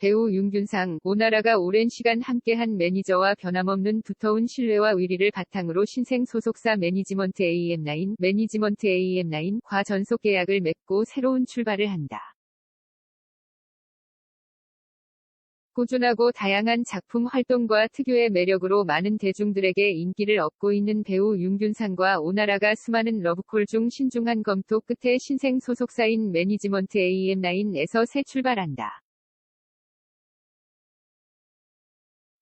배우 윤균상, 오나라가 오랜 시간 함께한 매니저와 변함없는 두터운 신뢰와 의리를 바탕으로 신생 소속사 매니지먼트 AM9, 매니지먼트 AM9과 전속 계약을 맺고 새로운 출발을 한다. 꾸준하고 다양한 작품 활동과 특유의 매력으로 많은 대중들에게 인기를 얻고 있는 배우 윤균상과 오나라가 수많은 러브콜 중 신중한 검토 끝에 신생 소속사인 매니지먼트 AM9에서 새 출발한다.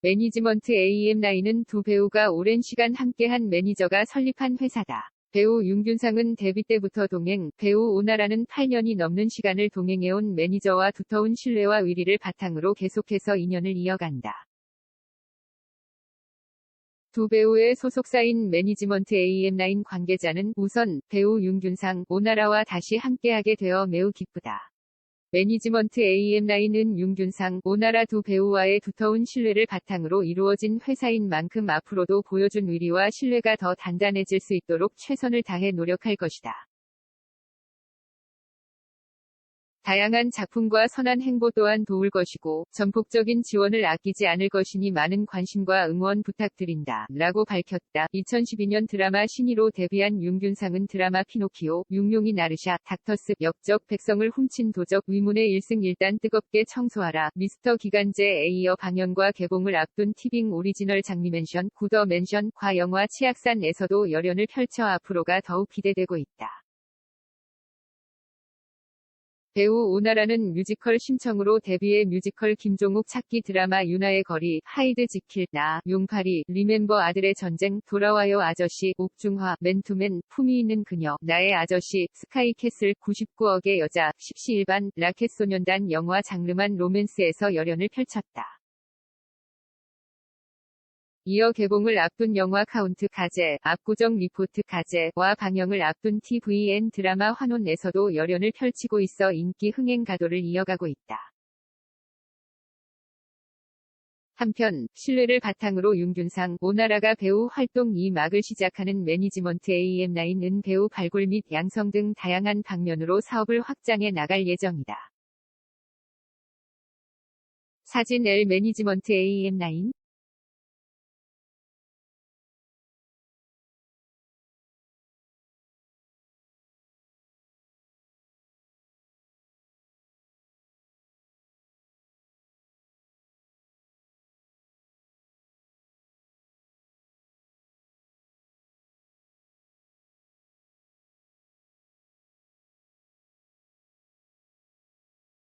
매니지먼트 AM9은 두 배우가 오랜 시간 함께한 매니저가 설립한 회사다. 배우 윤균상은 데뷔 때부터 동행, 배우 오나라는 8년이 넘는 시간을 동행해온 매니저와 두터운 신뢰와 의리를 바탕으로 계속해서 인연을 이어간다. 두 배우의 소속사인 매니지먼트 AM9 관계자는 우선 배우 윤균상, 오나라와 다시 함께하게 되어 매우 기쁘다. 매니지먼트 AM9은 윤균상, 오나라 두 배우와의 두터운 신뢰를 바탕으로 이루어진 회사인 만큼 앞으로도 보여준 의리와 신뢰가 더 단단해질 수 있도록 최선을 다해 노력할 것이다. 다양한 작품과 선한 행보 또한 도울 것이고, 전폭적인 지원을 아끼지 않을 것이니 많은 관심과 응원 부탁드린다. 라고 밝혔다. 2012년 드라마 신이로 데뷔한 윤균상은 드라마 피노키오, 육룡이 나르샤, 닥터스, 역적, 백성을 훔친 도적, 위문의 1승 1단 뜨겁게 청소하라, 미스터 기간제 에 이어 방영과 개봉을 앞둔 티빙 오리지널 장미맨션, 구더 맨션, 과 영화 치악산에서도 열연을 펼쳐 앞으로가 더욱 기대되고 있다. 배우 오나라는 뮤지컬 심청으로 데뷔해 뮤지컬 김종욱 찾기 드라마 유나의 거리, 하이드 지킬, 나, 용파리, 리멤버 아들의 전쟁, 돌아와요 아저씨, 옥중화, 맨투맨, 품이 있는 그녀, 나의 아저씨, 스카이캐슬, 99억의 여자, 십시일반, 라켓소년단 영화 장르만 로맨스에서 열연을 펼쳤다. 이어 개봉을 앞둔 영화 카운트 가제, 압구정 리포트 가제와 방영을 앞둔 TVN 드라마 환혼에서도 열연을 펼치고 있어 인기 흥행 가도를 이어가고 있다. 한편, 신뢰를 바탕으로 윤균상, 오나라가 배우 활동 2막을 시작하는 매니지먼트 AM9은 배우 발굴 및 양성 등 다양한 방면으로 사업을 확장해 나갈 예정이다. 사진 L 매니지먼트 AM9